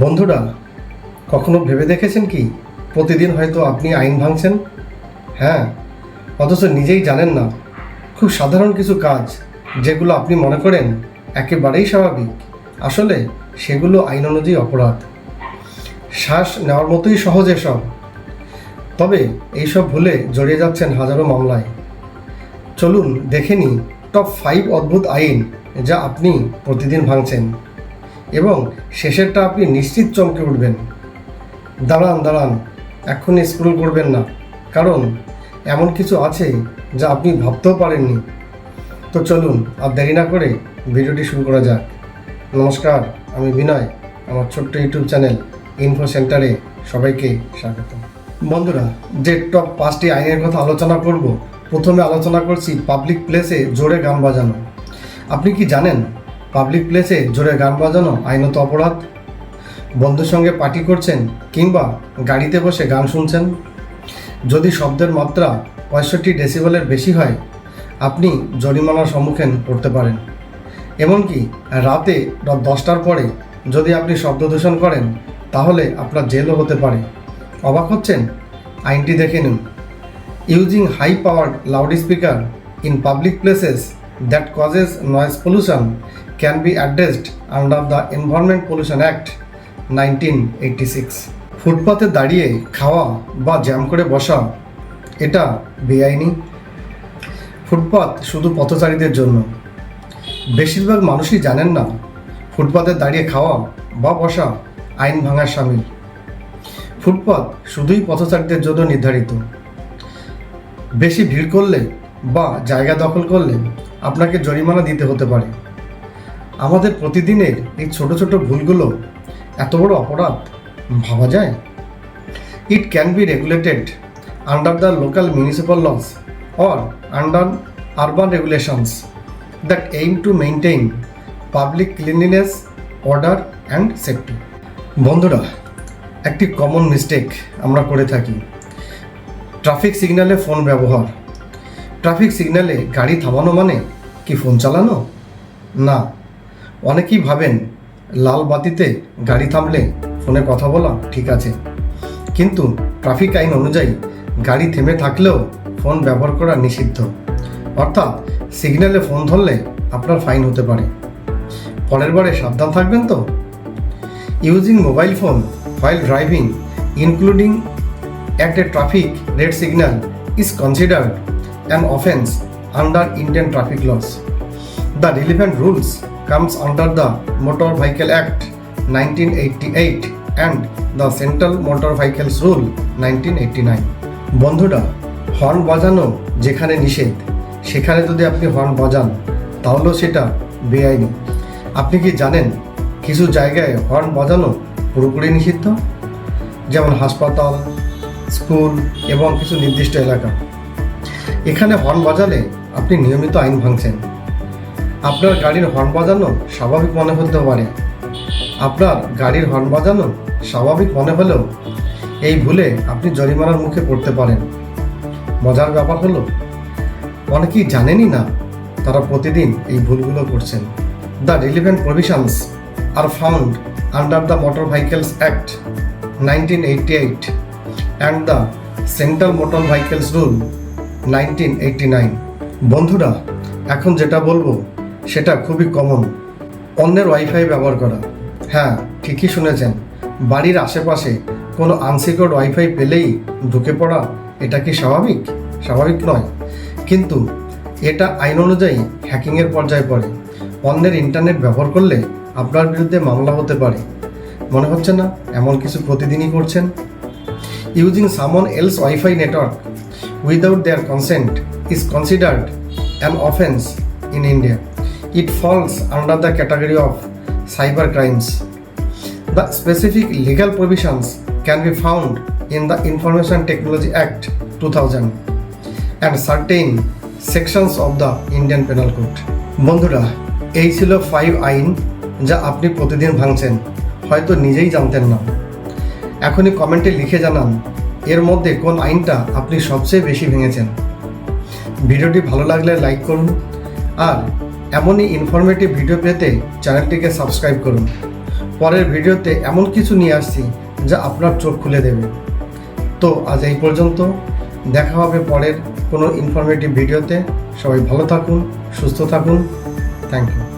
বন্ধুরা, কখনো ভেবে দেখেছেন কি? প্রতিদিন হয়তো আপনি আইন ভাঙছেন? হ্যাঁ অথচ নিজেই জানেন না। খুব সাধারণ কিছু কাজ, যেগুলো আপনি মনে করেন একেবারেই স্বাভাবিক। আসলে সেগুলো আইন অনুযায়ী অপরাধ। শ্বাস নেওয়ার মতোই সহজ এসব। তবে এইসব ভুলে জড়িয়ে যাচ্ছেন হাজারো মামলায়। চলুন দেখে নিই টপ ফাইভ অদ্ভুত আইন যা আপনি প্রতিদিন ভাঙছেন। এবং শেষেরটা আপনি নিশ্চিত চমকে উঠবেন। দাঁড়ান দাঁড়ান, এক্ষুনি স্ক্রোল করবেন না, কারণ এমন কিছু আছে যা আপনি ভাবতেও পারেননি। তো চলুন, আর দেরি না করে ভিডিওটি শুরু করা যাক। নমস্কার, আমি বিনয়, আমার ছোট্ট ইউটিউব চ্যানেল ইনফো সেন্টারে সবাইকে স্বাগত। বন্ধুরা, যে টপ পাঁচটি আইনের কথা আলোচনা করব, প্রথমে আলোচনা করছি পাবলিক প্লেসে জোরে গান বাজানো। আপনি কি জানেন পাবলিক প্লেসে জোরে গান বাজানো আইনত অপরাধ। বন্ধুর সঙ্গে পার্টি করছেন কিংবা গাড়িতে বসে গান শুনছেন। যদি শব্দের মাত্রা পঁয়ষট্টি ডেসিবেলের বেশি হয়, আপনি জরিমানার সম্মুখীন পড়তে পারেন। এমনকি রাতে রাত দশটার পরে যদি আপনি শব্দ দূষণ করেন, তাহলে আপনার জেলও হতে পারে। অবাক হচ্ছেন? আইনটি দেখে নিন। Using high powered loud speaker in public places that causes noise pollution addressed under the environment pollution act nineteen eighty six ফুটপাতে দাঁড়িয়ে খাওয়া বা জ্যাম করে বসা, এটা বেআইনি। ফুটপাত শুধু পথচারীদের জন্য। বেশিরভাগ মানুষই জানেন না, ফুটপাতে দাঁড়িয়ে খাওয়া বা বসা আইন ভাঙার সামিল। ফুটপাত শুধুই পথচারীদের জন্য নির্ধারিত। বেশি ভিড় করলে বা জায়গা দখল করলে আপনাকে জরিমানা দিতে হতে পারে। আমাদের প্রতিদিনের এই ছোট ছোট ভুলগুলো এত বড় অপরাধ ভাবা যায়? It can be regulated under the local municipal laws or under urban regulations that aim to maintain public cleanliness order and safety বন্ধুরা, একটি কমন মিস্টেক আমরা করে থাকি। ট্রাফিক সিগন্যালে ফোন ব্যবহার। ট্রাফিক সিগন্যালে গাড়ি থামানো মানে কি ফোন চালানো? না। অনেকেই ভাবেন, লাল বাতিতে গাড়ি থামলে ফোনে কথা বলা ঠিক আছে। কিন্তু ট্রাফিক আইন অনুযায়ী গাড়ি থেমে থাকলেও ফোন ব্যবহার করা নিষিদ্ধ। অর্থাৎ সিগন্যালে ফোন ধরলে আপনার ফাইন হতে পারে। পরের বারে সাবধান থাকবেন তো? Using mobile phone while driving, including at a traffic red signal, is considered an offense under Indian traffic laws. The relevant rules comes under the Motor Vehicle Act 1988 and the Central Motor Vehicles Rule 1989. বন্ধুরা horn বাজানো যেখানে নিষেধ, সেখানে যদি আপনি horn বাজান, তাহলেও সেটা বেআইনি। আপনি কি জানেন কিছু জায়গায় হর্ন বাজানো পুরোপুরি নিষিদ্ধ? যেমন হাসপাতাল, স্কুল এবং কিছু নির্দিষ্ট এলাকা। এখানে হর্ন বাজালে আপনি নিয়মিত আইন ভাঙছেন। আপনার গাড়ির হর্ন বাজানো স্বাভাবিক মনে হতে পারে। আপনার গাড়ির হর্ন বাজানো স্বাভাবিক মনে হলেও এই ভুলে আপনি জরিমানার মুখে পড়তে পারেন। মজার ব্যাপার হলো, অনেকেই জানেনই না তারা প্রতিদিন এই ভুলগুলো করছেন। The relevant provisions are found under the motor vehicles act nineteen eighty eight and the central motor vehicles rule nineteen eighty nine. বন্ধুরা, এখন যেটা বলব সেটা খুবই কমন অন্যের ওয়াইফাই ব্যবহার করা। হ্যাঁ ঠিকই শুনেছেন। বাড়ির আশেপাশে কোনো আনসিকিউর্ড ওয়াইফাই পেলেই ঢুকে পড়া, এটা কি স্বাভাবিক? স্বাভাবিক নয়। কিন্তু এটা আইন অনুযায়ী হ্যাকিংয়ের পর্যায়ে পড়ে। অন্যের ইন্টারনেট ব্যবহার করলে আপনার বিরুদ্ধে মামলা হতে পারে। মনে হচ্ছে না? এমন কিছু প্রতিদিনই করছেন? Using someone else wifi network without their consent is considered an offence in India it falls under the category of cyber crimes The specific legal provisions can be found in the Information Technology Act 2000 and certain sections of the Indian Penal Code. বন্ধুরা, এই ছিল five আইন যা আপনি প্রতিদিন ভাঙছেন, হয়তো নিজেই জানতেন না। এখনই কমেন্টে লিখে জানান, এর মধ্যে কোন আইনটা আপনি সবচেয়ে বেশি ভেঙেছেন। ভিডিওটি ভালো লাগলে লাইক করুন, আর এমনই ইনফরমেটিভ ভিডিও পেতে চ্যানেলটিকে সাবস্ক্রাইব করুন। পরের ভিডিওতে এমন কিছু নিয়ে আসছি যা আপনার চোখ খুলে দেবে। তো আজ এই পর্যন্ত, দেখা হবে পরের কোনো ইনফরমেটিভ ভিডিওতে সবাই ভালো থাকুন, সুস্থ থাকুন। Thank you